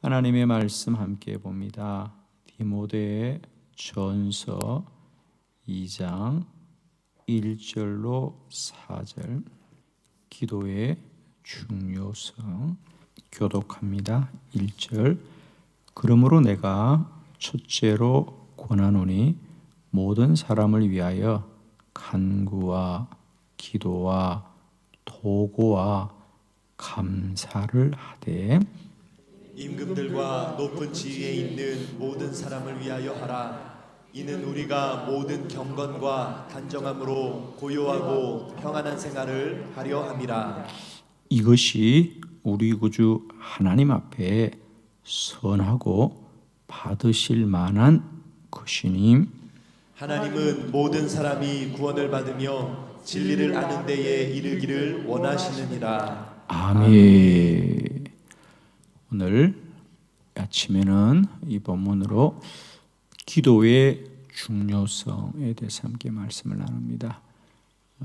하나님의 말씀 함께 봅니다. 디모데 전서 2장 1절로 4절 기도의 중요성 교독합니다. 1절 그러므로 내가 첫째로 권하노니 모든 사람을 위하여 간구와 기도와 도고와 감사를 하되 임금들과 높은 지위에 있는 모든 사람을 위하여 하라. 이는 우리가 모든 경건과 단정함으로 고요하고 평안한 생활을 하려 함이라. 이것이 우리 구주 하나님 앞에 선하고 받으실 만한 것이니 하나님은 모든 사람이 구원을 받으며 진리를 아는 데에 이르기를 원하시느니라. 아멘. 오늘 아침에는 이 본문으로 기도의 중요성에 대해서 함께 말씀을 나눕니다.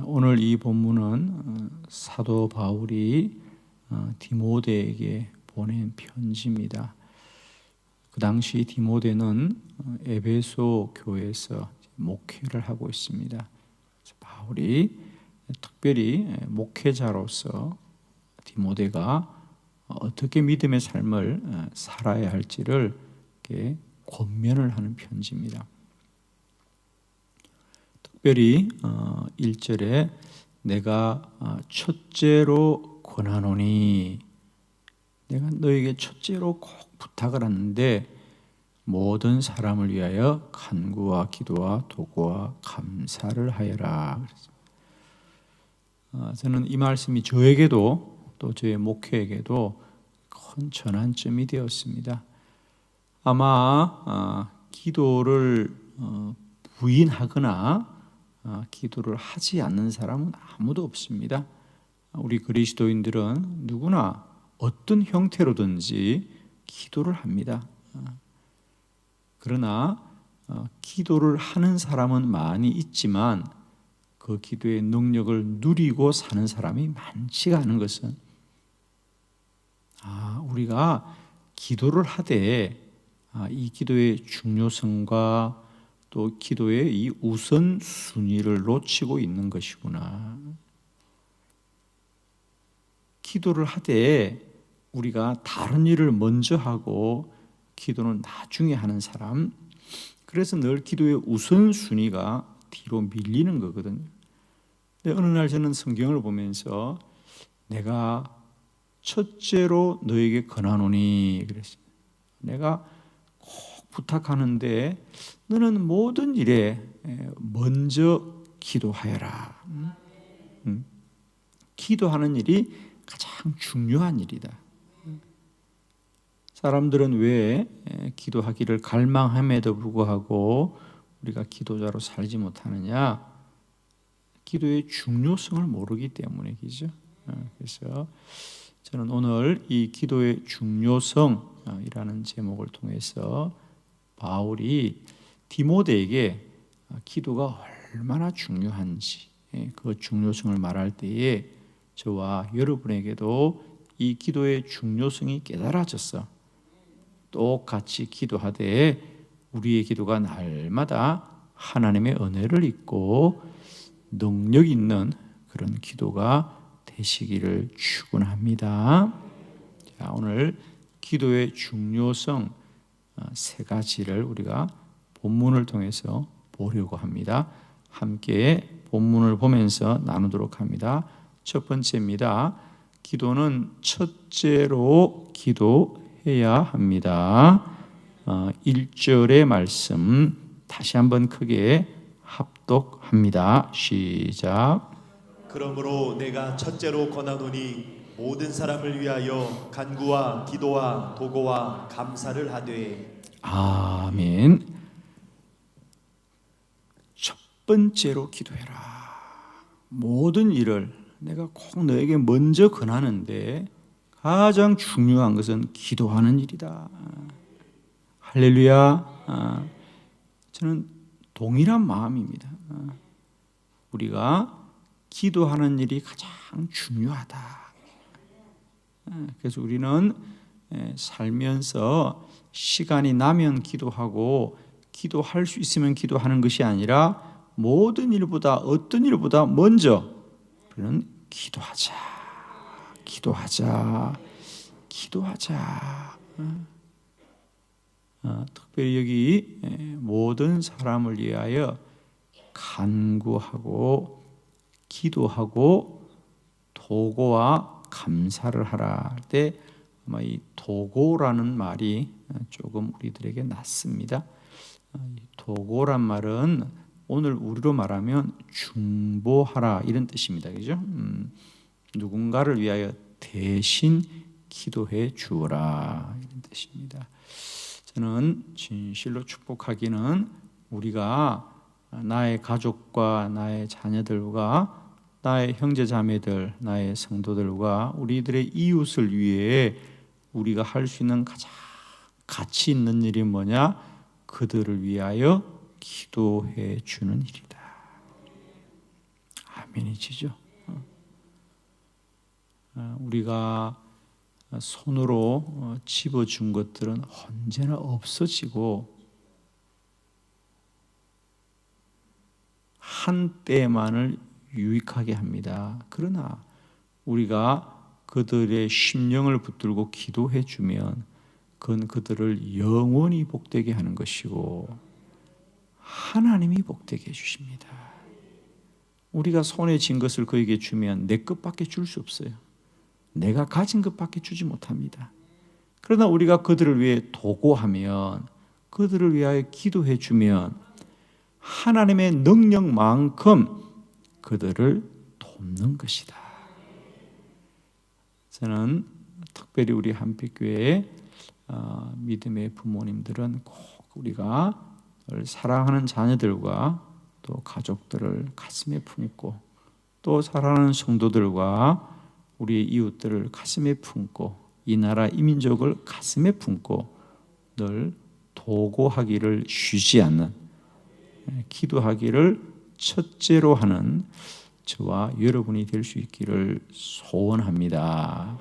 오늘 이 본문은 어, 사도 바울이 어, 디모데에게 보낸 편지입니다. 그 당시 디모데는 어, 에베소 교회에서 목회를 하고 있습니다. 바울이 특별히 목회자로서 디모데가 어떻게 믿음의 삶을 어, 살아야 할지를 이렇게 권면을 하는 편지입니다. 특별히 1절에 어, 내가 어, 첫째로 권하노니 내가 너에게 첫째로 꼭 부탁을 하는데 모든 사람을 위하여 간구와 기도와 도구와 감사를 하여라. 저는 이 말씀이 저에게도 또 저의 목회에게도 큰 전환점이 되었습니다. 아마 아, 기도를 어, 부인하거나 아, 기도를 하지 않는 사람은 아무도 없습니다. 우리 그리스도인들은 누구나 어떤 형태로든지 기도를 합니다. 아, 그러나 어, 기도를 하는 사람은 많이 있지만 그 기도의 능력을 누리고 사는 사람이 많지가 않은 것은 아, 우리가 기도를 하되 아, 이 기도의 중요성과 또 기도의 이 우선 순위를 놓치고 있는 것이구나. 기도를 하되 우리가 다른 일을 먼저 하고 기도는 나중에 하는 사람. 그래서 늘 기도의 우선 순위가 뒤로 밀리는 거거든요. 근데 어느 날 저는 성경을 보면서 내가 첫째로 너에게 권하노니 그랬습니다. 내가 꼭 부탁하는데 너는 모든 일에 먼저 기도하여라. 음? 기도하는 일이 가장 중요한 일이다. 사람들은 왜 기도하기를 갈망함에도 불구하고 우리가 기도자로 살지 못하느냐? 기도의 중요성을 모르기 때문이죠. 어, 그래서 저는 오늘 이 기도의 중요성이라는 제목을 통해서 바울이 디모데에게 기도가 얼마나 중요한지 예, 그 중요성을 말할 때에 저와 여러분에게도 이 기도의 중요성이 깨달아졌어. 똑같이 기도하되 우리의 기도가 날마다 하나님의 은혜를 입고 능력 있는 그런 기도가 되시기를 축원합니다. 자, 오늘 기도의 중요성 어, 세 가지를 우리가 본문을 통해서 보려고 합니다. 함께 본문을 보면서 나누도록 합니다. 첫 번째입니다. 기도는 첫째로 기도해야 합니다. 1절의 어, 말씀 다시 한번 크게 합독합니다. 시작. 그러므로 내가 첫째로 권하노니 모든 사람을 위하여 간구와 기도와 도고와 감사를 하되 아멘. 첫 번째로 기도해라. 모든 일을 내가 꼭 너에게 먼저 권하는데 가장 중요한 것은 기도하는 일이다. 할렐루야. 아, 저는 동일한 마음입니다. 아, 우리가 기도하는 일이 가장 중요하다. 예, 그래서 우리는 에, 살면서 시간이 나면 기도하고 기도할 수 있으면 기도하는 것이 아니라 모든 일보다 어떤 일보다 먼저 우리는 기도하자. 기도하자. 기도하자. 어? 어, 특별히 여기 에, 모든 사람을 위하여 간구하고 기도하고 도고와 감사를 하라 할때 아마 이 도고라는 말이 조금 우리들에게 낫습니다. 어, 이 도고란 말은 오늘 우리로 말하면 중보하라 이런 뜻입니다. 그죠? 음, 누군가를 위하여 대신 기도해 주어라 이런 뜻입니다. 저는 진실로 축복하기는 우리가 나의 가족과 나의 자녀들과 나의 형제 자매들, 나의 성도들과 우리들의 이웃을 위해 우리가 할 수 있는 가장 가치 있는 일이 뭐냐? 그들을 위하여 기도해 주는 일이다. 아멘이지죠. 어, 우리가 손으로 어, 집어준 것들은 언제나 없어지고 한때만을 유익하게 합니다. 그러나 우리가 그들의 심령을 붙들고 기도해 주면 그건 그들을 영원히 복되게 하는 것이고 하나님이 복되게 해 주십니다. 우리가 손에 쥔 것을 그에게 주면 내 것밖에 줄 수 없어요. 내가 가진 것밖에 주지 못합니다. 그러나 우리가 그들을 위해 도고하면 그들을 위하여 기도해 주면 하나님의 능력만큼 그들을 돕는 것이다. 저는 특별히 우리 한빛교회 어, 믿음의 부모님들은 꼭 우리가 사랑하는 자녀들과 또 가족들을 가슴에 품고 또 사랑하는 성도들과 우리의 이웃들을 가슴에 품고 이 나라 이민족을 가슴에 품고 늘 도고하기를 쉬지 않는 기도하기를 첫째로 하는 저와 여러분이 될 수 있기를 소원합니다.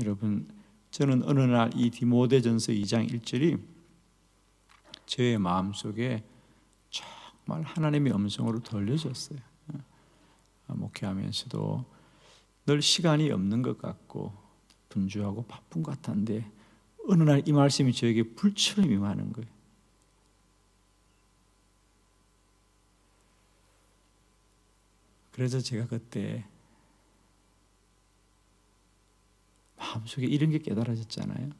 여러분, 저는 어느 날 이 디모데전서 2장 1절이 제 마음속에 정말 하나님의 음성으로 들려졌어요. 목회하면서도 늘 시간이 없는 것 같고 분주하고 바쁜 것 같은데 어느 날 이 말씀이 저에게 불처럼 임하는 거예요. 그래서 제가 그때 마음속에 이런 게 깨달아졌잖아요.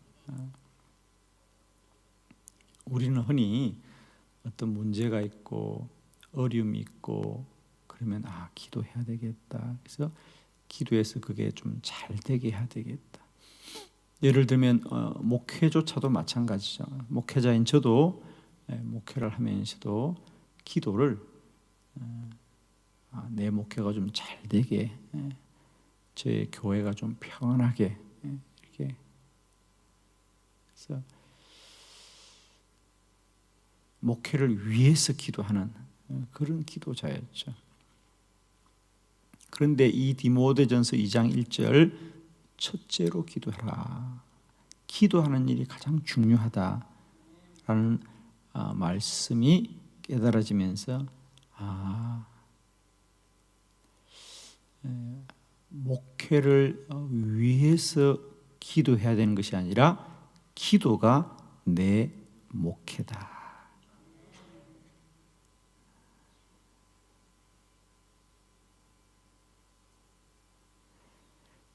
우리는 흔히 어떤 문제가 있고 어려움이 있고 그러면 아 기도해야 되겠다. 그래서 기도해서 그게 좀 잘 되게 해야 되겠다. 예를 들면 어, 목회조차도 마찬가지죠. 목회자인 저도 예, 목회를 하면서도 기도를 어, 아, 내 목회가 좀 잘 되게 예, 제 교회가 좀 평안하게 예, 이렇게 그래서 목회를 위해서 기도하는 어, 그런 기도자였죠. 그런데 이 디모데전서 2장 1절 첫째로 기도하라. 기도하는 일이 가장 중요하다라는 아, 말씀이 깨달아지면서 아 목회를 위해서 기도해야 되는 것이 아니라 기도가 내 목회다.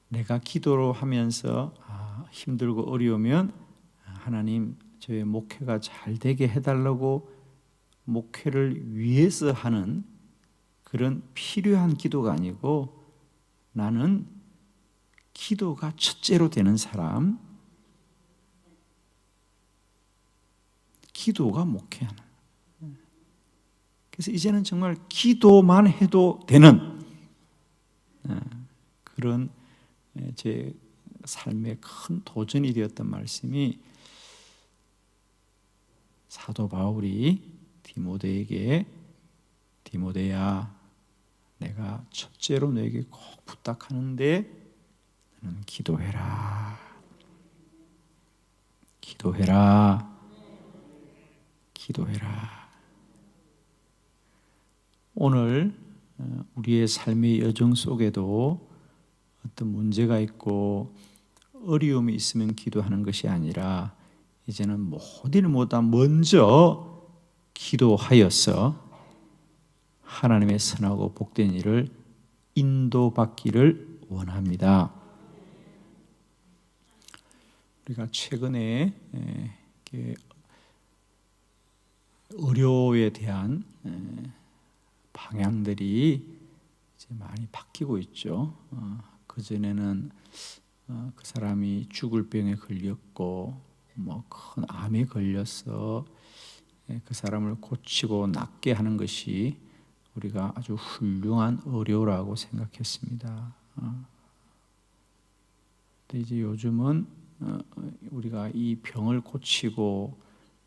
내가 기도로 하면서 아, 힘들고 어려우면 하나님 저의 목회가 잘 되게 해달라고 목회를 위해서 하는 그런 필요한 기도가 아니고 나는 기도가 첫째로 되는 사람, 기도가 목회하는. 그래서 이제는 정말 기도만 해도 되는 그런 제 삶의 큰 도전이 되었던 말씀이 사도 바울이 디모데에게 디모데야 내가 첫째로 너에게 꼭 부탁하는데 너는 기도해라. 기도해라. 기도해라. 오늘 어, 우리의 삶의 여정 속에도 어떤 문제가 있고 어려움이 있으면 기도하는 것이 아니라 이제는 모든 일보다 먼저 기도하여서 하나님의 선하고 복된 일을 인도받기를 원합니다. 우리가 최근에 의료에 대한 에, 방향들이 이제 많이 바뀌고 있죠. 그 전에는 어, 그 사람이 죽을 병에 걸렸고 뭐 큰 암에 걸려서 예, 그 사람을 고치고 낫게 하는 것이 우리가 아주 훌륭한 의료라고 생각했습니다. 어. 근데 이제 요즘은 어, 우리가 이 병을 고치고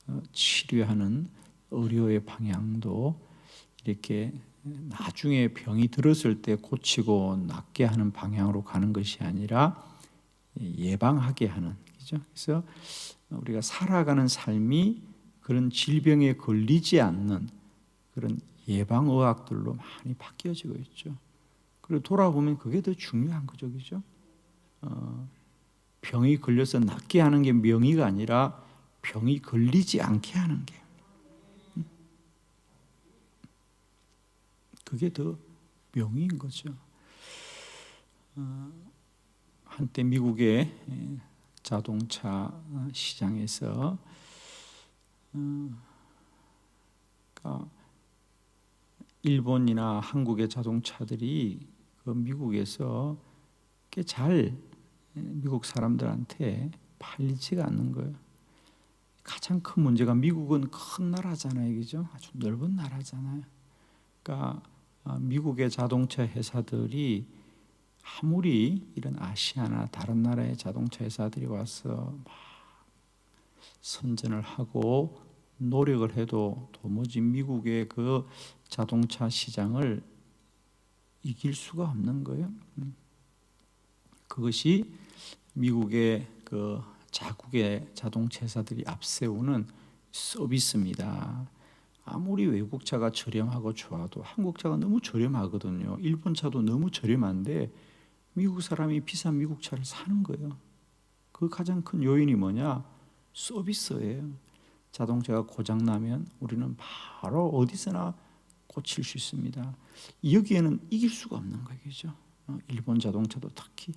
어, 치료하는 의료의 방향도 이렇게 나중에 병이 들었을 때 고치고 낫게 하는 방향으로 가는 것이 아니라 예방하게 하는 거죠. 그래서 우리가 살아가는 삶이 그런 질병에 걸리지 않는 그런 예방 의학들로 많이 바뀌어지고 있죠. 그리고 돌아보면 그게 더 중요한 거죠, 그죠? 어, 병이 걸려서 낫게 하는 게 명의가 아니라 병이 걸리지 않게 하는 게 음? 그게 더 명의인 거죠. 어, 한때 미국의 자동차 시장에서 어, 그러니까 일본이나 한국의 자동차들이 그 미국에서 꽤 잘 미국 사람들한테 팔리지가 않는 거예요. 가장 큰 문제가 미국은 큰 나라잖아요, 그죠? 아주 넓은 나라잖아요. 그러니까 아, 미국의 자동차 회사들이 아무리 이런 아시아나 다른 나라의 자동차 회사들이 와서 막 선전을 하고 노력을 해도 도무지 미국의 그 자동차 시장을 이길 수가 없는 거예요. 음. 그것이 미국의 그 자국의 자동차 회사들이 앞세우는 서비스입니다. 아무리 외국 차가 저렴하고 좋아도 한국 차가 너무 저렴하거든요. 일본 차도 너무 저렴한데 미국 사람이 비싼 미국 차를 사는 거예요. 그 가장 큰 요인이 뭐냐? 서비스예요. 자동차가 고장 나면 우리는 바로 어디서나 고칠 수 있습니다. 여기에는 이길 수가 없는 그죠? 어, 일본 자동차도 특히.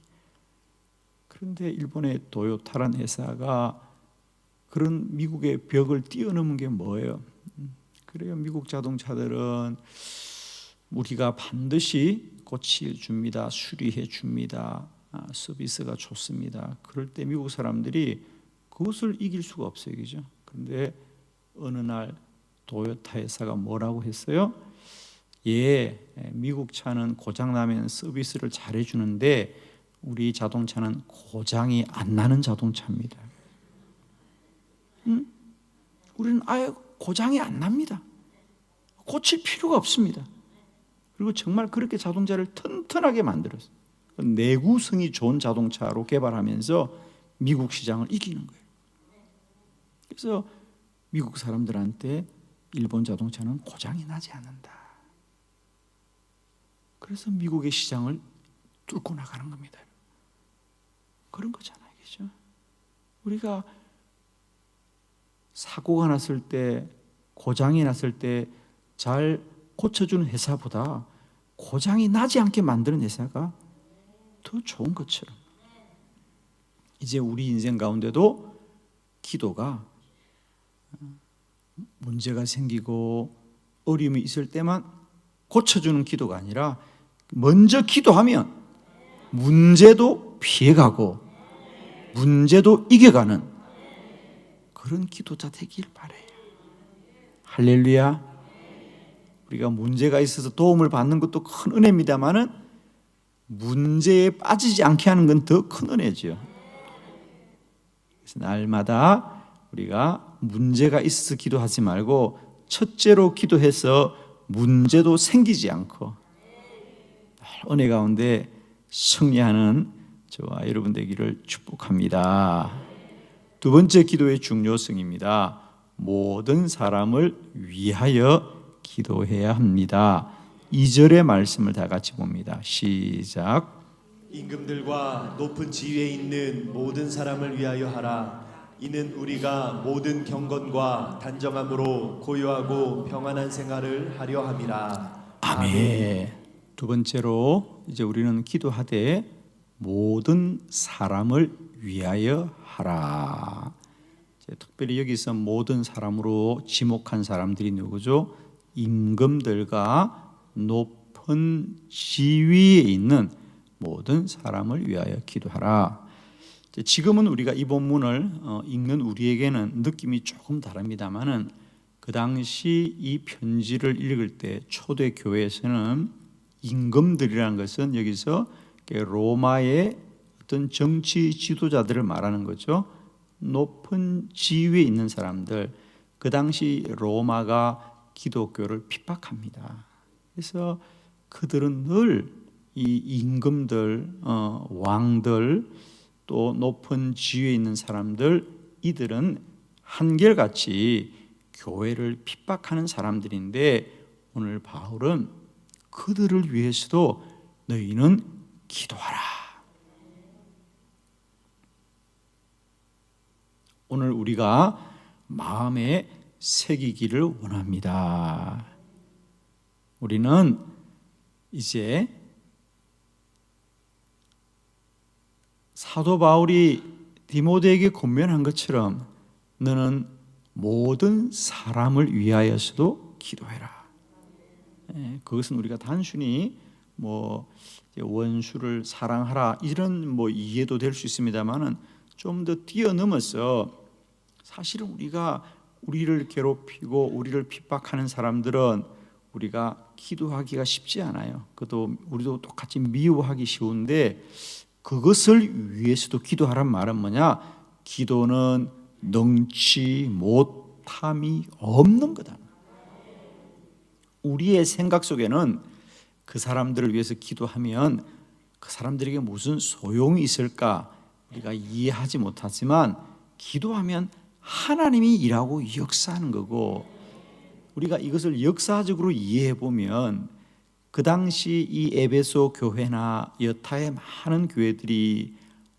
그런데 일본의 도요타란 회사가 그런 미국의 벽을 뛰어넘은 게 뭐예요? 음, 그래요. 미국 자동차들은 우리가 반드시 고치 줍니다. 수리해 줍니다. 아, 서비스가 좋습니다. 그럴 때 미국 사람들이 그것을 이길 수가 없어요. 그죠? 그런데 어느 날 도요타 회사가 뭐라고 했어요? 예, 미국 차는 고장 나면 서비스를 잘해 주는데 우리 자동차는 고장이 안 나는 자동차입니다. 음? 우리는 아예 고장이 안 납니다. 고칠 필요가 없습니다. 그리고 정말 그렇게 자동차를 튼튼하게 만들었어요. 내구성이 좋은 자동차로 개발하면서 미국 시장을 이기는 거예요. 그래서 미국 사람들한테 일본 자동차는 고장이 나지 않는다. 그래서 미국의 시장을 뚫고 나가는 겁니다. 그런 거잖아요. 그죠? 우리가 사고가 났을 때, 고장이 났을 때 잘 고쳐주는 회사보다 고장이 나지 않게 만드는 회사가 더 좋은 것처럼 이제 우리 인생 가운데도 기도가 문제가 생기고 어려움이 있을 때만 고쳐주는 기도가 아니라 먼저 기도하면 문제도 피해가고 문제도 이겨가는 그런 기도자 되길 바래요. 할렐루야. 우리가 문제가 있어서 도움을 받는 것도 큰 은혜입니다만은 문제에 빠지지 않게 하는 건 더 큰 은혜죠. 그래서 날마다 우리가 문제가 있어서 기도하지 말고 첫째로 기도해서 문제도 생기지 않고 은혜 가운데 승리하는 저와 여러분 되기를 축복합니다. 두 번째 기도의 중요성입니다. 모든 사람을 위하여 기도해야 합니다. 2절의 말씀을 다 같이 봅니다. 시작. 임금들과 높은 지위에 있는 모든 사람을 위하여 하라. 이는 우리가 모든 경건과 단정함으로 고요하고 평안한 생활을 하려 함이라. 아멘. 두 번째로 이제 우리는 기도하되 모든 사람을 위하여 하라. 이제 특별히 여기서 모든 사람으로 지목한 사람들이 누구죠? 임금들과 높은 지위에 있는 모든 사람을 위하여 기도하라. 지금은 우리가 이 본문을 어, 읽는 우리에게는 느낌이 조금 다릅니다만은 그 당시 이 편지를 읽을 때 초대 교회에서는 임금들이라는 것은 여기서 로마의 어떤 정치 지도자들을 말하는 거죠. 높은 지위에 있는 사람들. 그 당시 로마가 기독교를 핍박합니다. 그래서 그들은 늘 이 임금들, 어, 왕들, 또 높은 지위에 있는 사람들, 이들은 한결같이 교회를 핍박하는 사람들인데 오늘 바울은 그들을 위해서도 너희는 기도하라. 오늘 우리가 마음에 새기기를 원합니다. 우리는 이제 사도 바울이 디모데에게 권면한 것처럼 너는 모든 사람을 위하여서도 기도해라. 예, 그것은 우리가 단순히 뭐 원수를 사랑하라 이런 뭐 이해도 될 수 있습니다만은 좀 더 뛰어넘어서 사실은 우리가 우리를 괴롭히고 우리를 핍박하는 사람들은 우리가 기도하기가 쉽지 않아요. 그것도 우리도 똑같이 미워하기 쉬운데 그것을 위해서도 기도하란 말은 뭐냐? 기도는 능치 못함이 없는 거다. 우리의 생각 속에는 그 사람들을 위해서 기도하면 그 사람들에게 무슨 소용이 있을까 우리가 이해하지 못하지만 기도하면 하나님이 일하고 역사하는 거고 우리가 이것을 역사적으로 이해해 보면 그 당시 이 에베소 교회나 여타의 많은 교회들이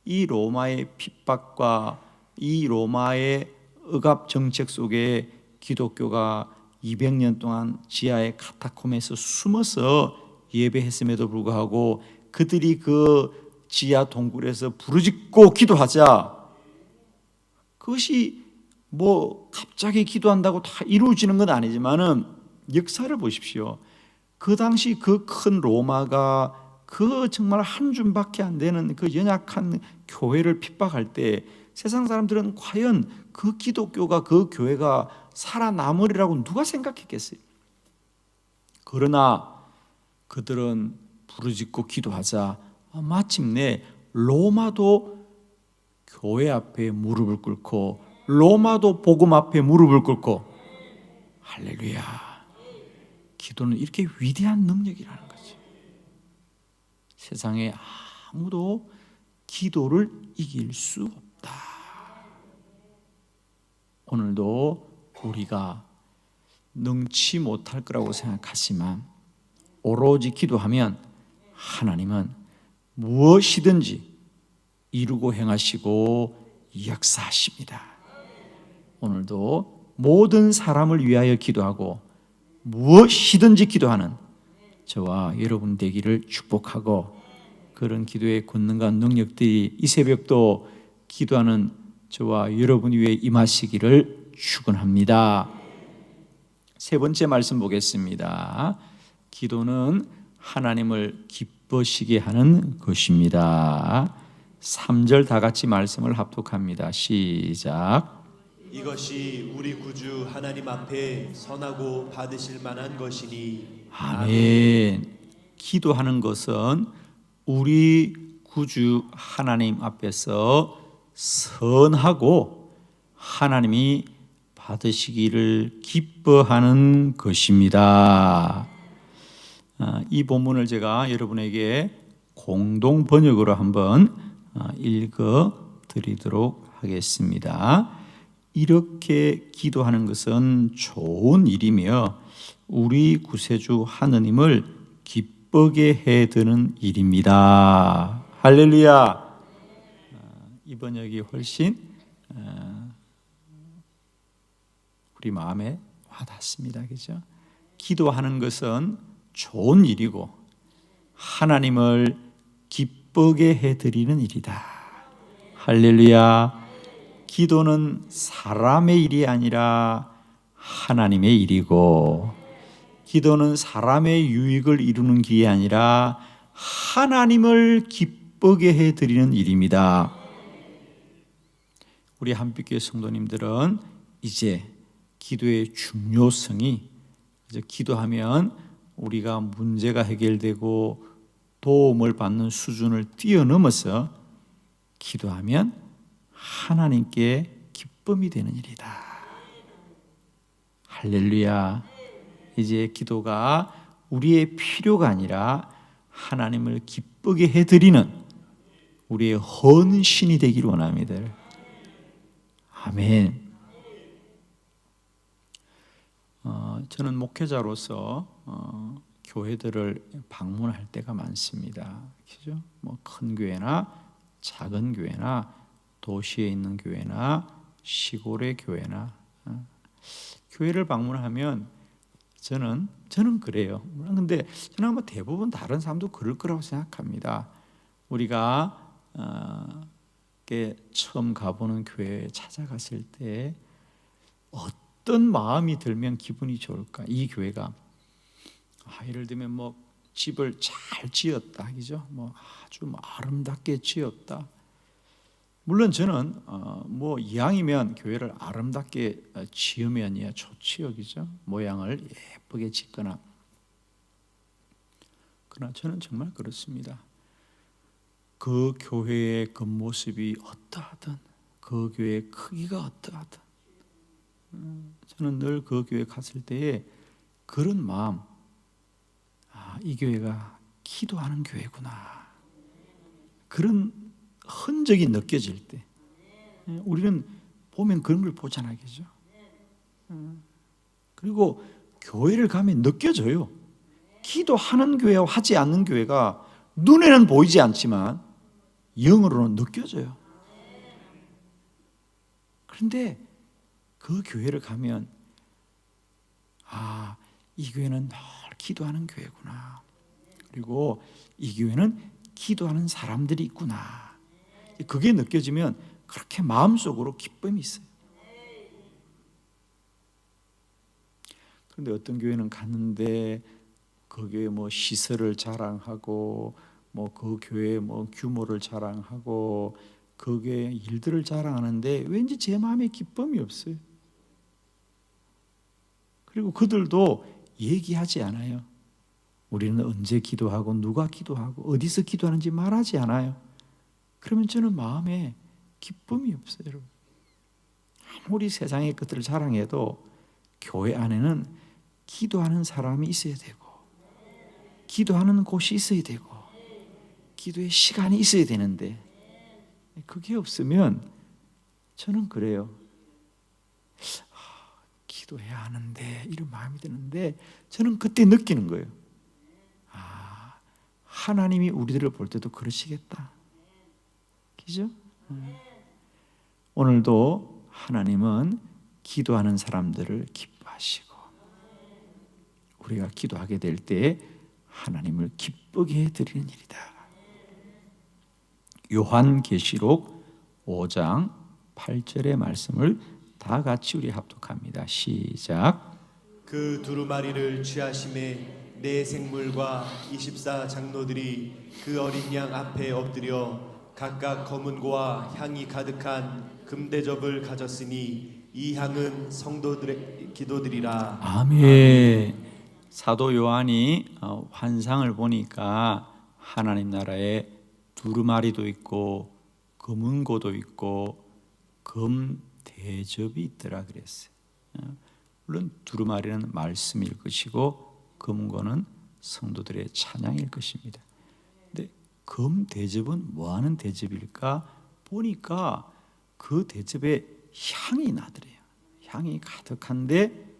이 로마의 핍박과 이 로마의 억압 정책 속에 기독교가 200년 동안 지하의 카타콤에서 숨어서 예배했음에도 불구하고 그들이 그 지하 동굴에서 부르짖고 기도하자 그것이 뭐 갑자기 기도한다고 다 이루어지는 건 아니지만은 역사를 보십시오. 그 당시 그 큰 로마가 그 정말 한 줌밖에 안 되는 그 연약한 교회를 핍박할 때 세상 사람들은 과연 그 기독교가 그 교회가 살아남으리라고 누가 생각했겠어요? 그러나 그들은 부르짖고 기도하자 마침내 로마도 교회 앞에 무릎을 꿇고 로마도 복음 앞에 무릎을 꿇고 할렐루야. 기도는 이렇게 위대한 능력이라는 거지. 세상에 아무도 기도를 이길 수 없다. 오늘도 우리가 능치 못할 거라고 생각하지만 오로지 기도하면 하나님은 무엇이든지 이루고 행하시고 역사하십니다. 오늘도 모든 사람을 위하여 기도하고 무엇이든지 기도하는 저와 여러분 되기를 축복하고 그런 기도의 권능과 능력들이 이 새벽도 기도하는 저와 여러분 위에 임하시기를 축원합니다. 세 번째 말씀 보겠습니다. 기도는 하나님을 기뻐시게 하는 것입니다. 3절 다 같이 말씀을 합독합니다. 시작. 이것이 우리 구주 하나님 앞에 선하고 받으실 만한 것이니 아멘. 기도하는 것은 우리 구주 하나님 앞에서 선하고 하나님이 받으시기를 기뻐하는 것입니다. 아, 이 본문을 제가 여러분에게 공동 번역으로 한번 아, 읽어 드리도록 하겠습니다. 이렇게 기도하는 것은 좋은 일이며 우리 구세주 하느님을 기쁘게 해 드는 일입니다. 할렐루야. 아, 이 번 역이 훨씬 아, 우리 마음에 와닿습니다. 그죠? 기도하는 것은 좋은 일이고 하나님을 기쁘게 해 드리는 일이다. 할렐루야. 기도는 사람의 일이 아니라 하나님의 일이고 기도는 사람의 유익을 이루는 길이 아니라 하나님을 기쁘게 해 드리는 일입니다. 우리 한빛교회 성도님들은 이제 기도의 중요성이 이제 기도하면 우리가 문제가 해결되고 도움을 받는 수준을 뛰어넘어서 기도하면 하나님께 기쁨이 되는 일이다. 할렐루야. 이제 기도가 우리의 필요가 아니라 하나님을 기쁘게 해드리는 우리의 헌신이 되기를 원합니다. 아멘. 어, 저는 목회자로서 어, 교회들을 방문할 때가 많습니다. 그죠? 뭐 큰 교회나 작은 교회나 도시에 있는 교회나 시골의 교회나 어, 교회를 방문하면 저는 저는 그래요. 물론 근데 저는 아마 대부분 다른 사람도 그럴 거라고 생각합니다. 우리가 어, 처음 가보는 교회에 찾아갔을 때 어떤 마음이 들면 기분이 좋을까? 이 교회가 아, 예를 들면 뭐 집을 잘 지었다, 그죠? 뭐 아주 뭐 아름답게 지었다. 물론 저는 어, 뭐 이왕이면 교회를 아름답게 어, 지으면이야 좋지요, 그죠? 모양을 예쁘게 짓거나. 그러나 저는 정말 그렇습니다. 그 교회의 겉모습이 어떠하든 그 교회의 크기가 어떠하든 음, 저는 늘 그 교회 갔을 때에 그런 마음 아, 이 교회가 기도하는 교회구나 그런 흔적이 느껴질 때 예, 우리는 보면 그런 걸 보잖아요 그죠 음, 그리고 교회를 가면 느껴져요 기도하는 교회와 하지 않는 교회가 눈에는 보이지 않지만 영으로는 느껴져요. 그런데 그 교회를 가면 아, 이 교회는 늘 기도하는 교회구나. 그리고 이 교회는 기도하는 사람들이 있구나. 그게 느껴지면 그렇게 마음속으로 기쁨이 있어요. 그런데 어떤 교회는 갔는데 그 교회 뭐 시설을 자랑하고 뭐 그 교회 뭐 규모를 자랑하고 그 교회 일들을 자랑하는데 왠지 제 마음에 기쁨이 없어요. 그리고 그들도 얘기하지 않아요. 우리는 언제 기도하고 누가 기도하고 어디서 기도하는지 말하지 않아요. 그러면 저는 마음에 기쁨이 없어요, 여러분. 아무리 세상의 것들을 자랑해도 교회 안에는 기도하는 사람이 있어야 되고 기도하는 곳이 있어야 되고 기도의 시간이 있어야 되는데 그게 없으면 저는 그래요. 아, 기도해야 하는데 이런 마음이 드는데 저는 그때 느끼는 거예요. 아, 하나님이 우리들을 볼 때도 그러시겠다. 그죠? 음. 오늘도 하나님은 기도하는 사람들을 기뻐하시고 우리가 기도하게 될 때 하나님을 기쁘게 해 드리는 일이다. 요한계시록 5장 8절의 말씀을 다 같이 우리 합독합니다. 시작. 그 두루마리를 취하심에 네 생물과 24 장로들이 그 어린 양 앞에 엎드려 각각 검은고와 향이 가득한 금대접을 가졌으니 이 향은 성도들의 기도들이라. 아멘. 사도 요한이 어, 환상을 보니까 하나님 나라에 두루마리도 있고 검은고도 있고 금 대접이 있더라 그랬어요. 어, 물론 두루마리는 말씀일 것이고 검은고는 성도들의 찬양일 것입니다. 금 대접은 뭐 하는 대접일까? 보니까 그 대접에 향이 나더래요. 향이 가득한데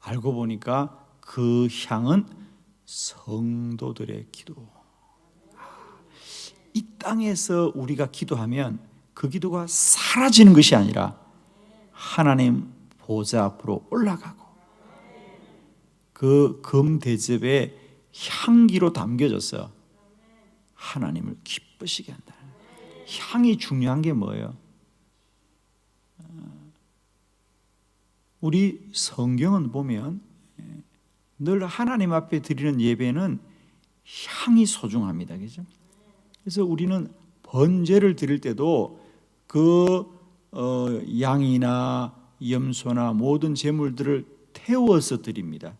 알고 보니까 그 향은 성도들의 기도. 이 땅에서 우리가 기도하면 그 기도가 사라지는 것이 아니라 하나님 보좌 앞으로 올라가고 그 금 대접에 향기로 담겨져서 하나님을 기쁘시게 한다. 향이 중요한 게 뭐예요? 우리 성경은 보면 늘 하나님 앞에 드리는 예배는 향이 소중합니다. 그죠? 그래서 우리는 번제를 드릴 때도 그 어, 양이나 염소나 모든 제물들을 태워서 드립니다.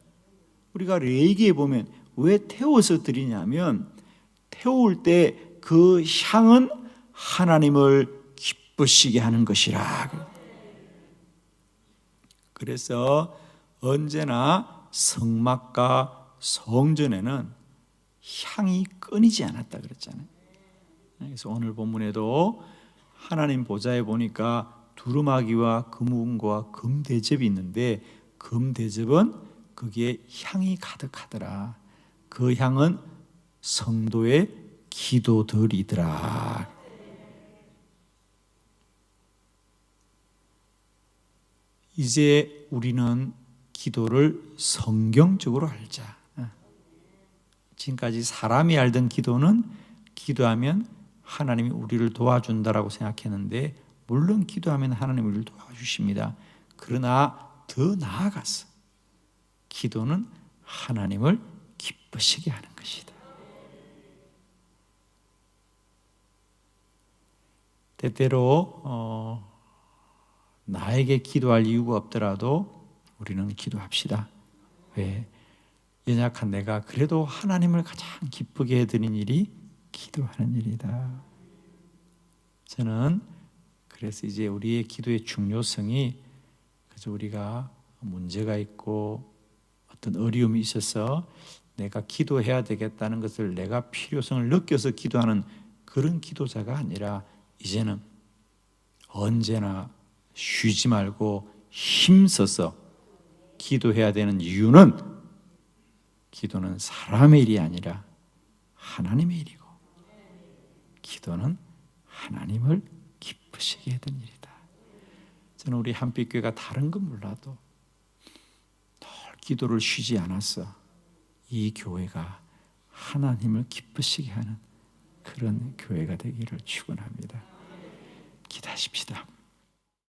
우리가 레이기에 보면 왜 태워서 드리냐면 태울 때 그 향은 하나님을 기쁘시게 하는 것이라. 그래서 언제나 성막과 성전에는 향이 끊이지 않았다 그랬잖아요. 그래서 오늘 본문에도 하나님 보좌에 보니까 두루마기와 금운과 금대접이 있는데 금대접은 거기에 향이 가득하더라. 그 향은 성도의 기도들이더라. 이제 우리는 기도를 성경적으로 알자. 지금까지 사람이 알던 기도는 기도하면 하나님이 우리를 도와준다라고 생각했는데 물론 기도하면 하나님이 우리를 도와주십니다. 그러나 더 나아가서 기도는 하나님을 기쁘시게 하는 것이다. 때때로 어, 나에게 기도할 이유가 없더라도 우리는 기도합시다. 왜? 연약한 내가 그래도 하나님을 가장 기쁘게 해드린 일이 기도하는 일이다. 저는 그래서 이제 우리의 기도의 중요성이 그저 우리가 문제가 있고 어떤 어려움이 있어서 내가 기도해야 되겠다는 것을 내가 필요성을 느껴서 기도하는 그런 기도자가 아니라 이제는 언제나 쉬지 말고 힘써서 기도해야 되는 이유는 기도는 사람의 일이 아니라 하나님의 일이고 기도는 하나님을 기쁘시게 해던 일이다. 저는 우리 한빛교회가 다른 건 몰라도 늘 기도를 쉬지 않았어. 이 교회가 하나님을 기쁘시게 하는 그런 교회가 되기를 축원합니다. 기도하십시다.